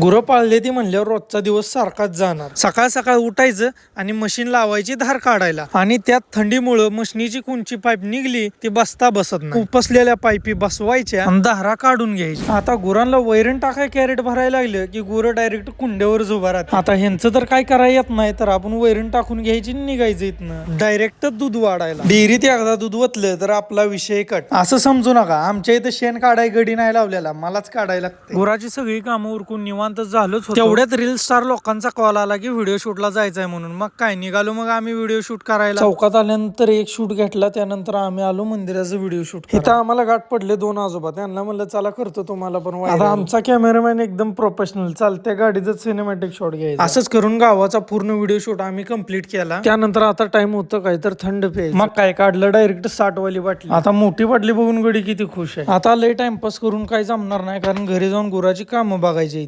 गुरं पाळले ती म्हणल्यावर रोजचा दिवस सारखाच जाणार. सकाळ सकाळ उठायचं आणि मशीन लावायची धार काढायला. आणि त्यात थंडीमुळं मशीनीची कोणची पाईप निघली ती बसता बसत नाही. उपसलेल्या पाईपी बसवायच्या आणि धारा काढून घ्यायची. आता गुरांना वैरण टाकाय कॅरेट भरायला लागलं की गुरं डायरेक्ट कुंड्यावर उभा राहतात. आता ह्यांचं तर काय करायला येत नाही तर आपण वैरण टाकून घ्यायची आणि निघायचं इथनं. डायरेक्ट दूध वाढायला. डेअरीत एकदा दूध वतलं तर आपला विषय कट. असं समजू नका. आमच्या इथं शेण काढाय गडी नाही लावलेला. मलाच काढायला लागते गुराची सगळी कामं उरकून निवांत झालोच होतो. तेवढ्यात रील स्टार लोकांचा कॉल आला की व्हिडिओ शूटला जायचंय म्हणून. मग काय निघालो मग आम्ही व्हिडिओ शूट करायला. चौकात आल्यानंतर एक शूट घेतला त्यानंतर आम्ही आलो मंदिराचं व्हिडिओ शूट इथं आम्हाला गाठ पडले दोन आजोबा. त्यांना म्हणलं चला करतो तुम्हाला पण आता आमचा कॅमेरामॅन एकदम प्रोफेशनल चालत्या गाडीचं सिनेमॅटिक शॉट घ्यायचा. असंच करून गावाचा पूर्ण व्हिडिओ शूट आम्ही कंप्लीट केला. त्यानंतर आता टाइम होतं काय तर थंड पे मग काय काढलं डायरेक्ट साठ वाली बाटली. आता मोठी बाटली बघून गडी किती खुश आहे. आता लय टाइमपास करून काय जमणार नाही कारण घरी जाऊन गुराची कामं बघायची.